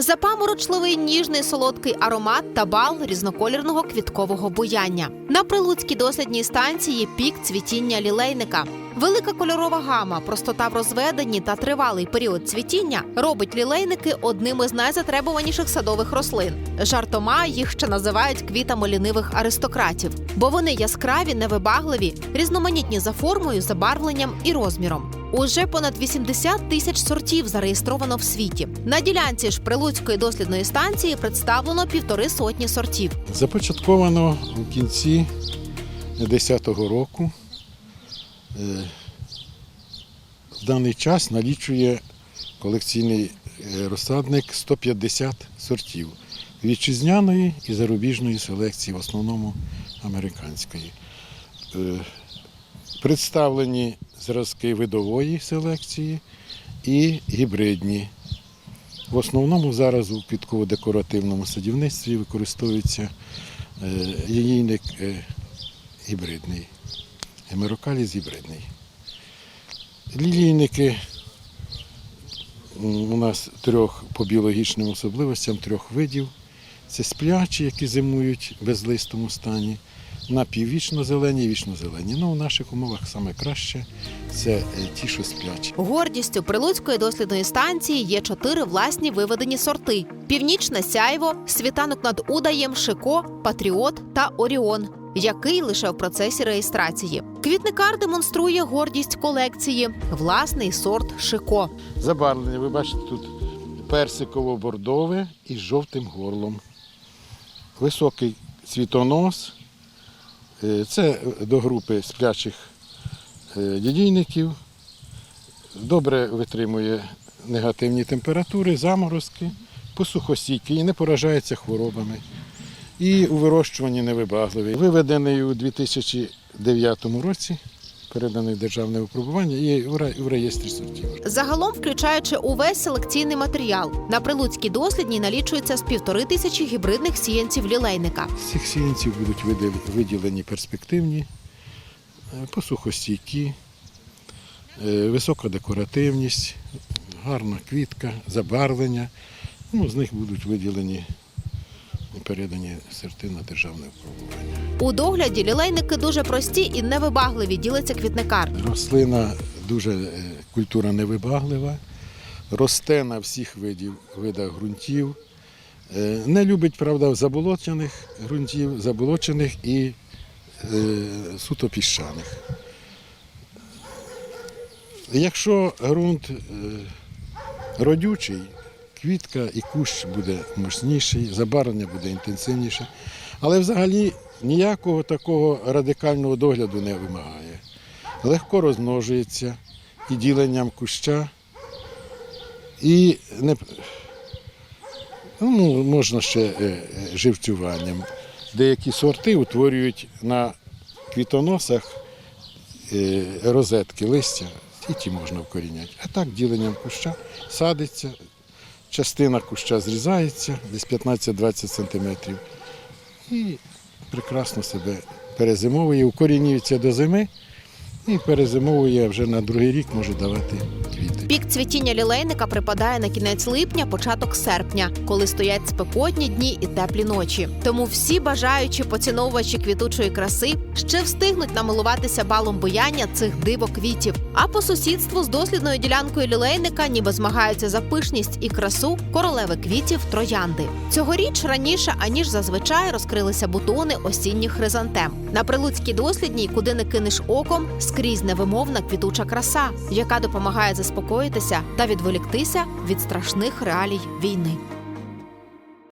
Запаморочливий ніжний солодкий аромат та бал різноколірного квіткового буяння. На прилуцькій дослідній станції пік цвітіння лілейника. Велика кольорова гама, простота в розведенні та тривалий період цвітіння робить лілейники одним із найзатребуваніших садових рослин. Жартома їх ще називають квітами лінивих аристократів, бо вони яскраві, невибагливі, різноманітні за формою, забарвленням і розміром. Уже понад 80 тисяч сортів зареєстровано в світі. На ділянці ж Прилуцької дослідної станції представлено півтори сотні сортів. Започатковано у кінці 10-го року. Е, В даний час налічує колекційний е, розсадник 150 сортів вітчизняної і зарубіжної селекції, в основному американської. Е, Представлені зразки видової селекції і гібридні. В основному зараз у квітково-декоративному садівництві використовується е, гібридний, гемерокаліз гібридний. Лілійники у нас трьох по біологічним особливостям трьох видів. Це сплячі, які зимують в безлистому стані, напіввічно зелені і вічно зелені. Ну, у наших умовах саме краще це е, ті, що сплячі. Гордістю Прилуцької дослідної станції є чотири власні виведені сорти: північне сяйво, світанок над Удаєм, Шико, Патріот та Оріон. Який лише в процесі реєстрації. Квітникар демонструє гордість колекції, власний сорт Шико. Забарвлення, ви бачите, тут персиково-бордове із жовтим горлом. Високий цвітонос. Е, Це до групи сплячих е, дідійників. Добре витримує негативні температури, заморозки, посухостійкий і не поражається хворобами. І у вирощуванні невибагливий. Виведений у 2009 році, переданий в державне випробування і в реєстрі сортів. Загалом, включаючи увесь селекційний матеріал, на прилуцькій дослідній налічується з півтори тисячі гібридних сіянців лілейника. З цих сіянців будуть виділені перспективні, е, посухостійкі, е, висока декоративність, гарна квітка, забарвлення. Ну, з них будуть виділені передані сорти на державне випробування. У догляді лілейники дуже прості і невибагливі, ділиться квітникар. Рослина дуже е, культура невибаглива, росте на всіх видів, видах ґрунтів. Е, Не любить, правда, заболочених ґрунтів, заболочених і е, суто піщаних. Якщо ґрунт е, родючий, квітка і кущ буде мощніший, забарвлення буде інтенсивніше. Але взагалі ніякого такого радикального догляду не вимагає. Легко розмножується і діленням куща, і не, ну, можна ще е, е, живцюванням. Деякі сорти утворюють на квітоносах е, розетки листя, і ті можна вкоріняти. А так діленням куща садиться, частина куща зрізається, десь 15-20 см. І прекрасно себе перезимовує, укорінюється до зими і перезимовує вже на другий рік може давати. Пік цвітіння лілейника припадає на кінець липня, початок серпня, коли стоять спекотні дні і теплі ночі. Тому всі бажаючі поціновувачі квітучої краси ще встигнуть намилуватися балом буяння цих дивоквітів. А по сусідству з дослідною ділянкою лілейника ніби змагаються за пишність і красу королеви квітів троянди. Цьогоріч раніше аніж зазвичай розкрилися бутони осінніх хризантем. На прилуцькій дослідній, куди не кинеш оком, скрізь невимовна квітуча краса, яка допомагає заспокоїтися та відволіктися від страшних реалій війни.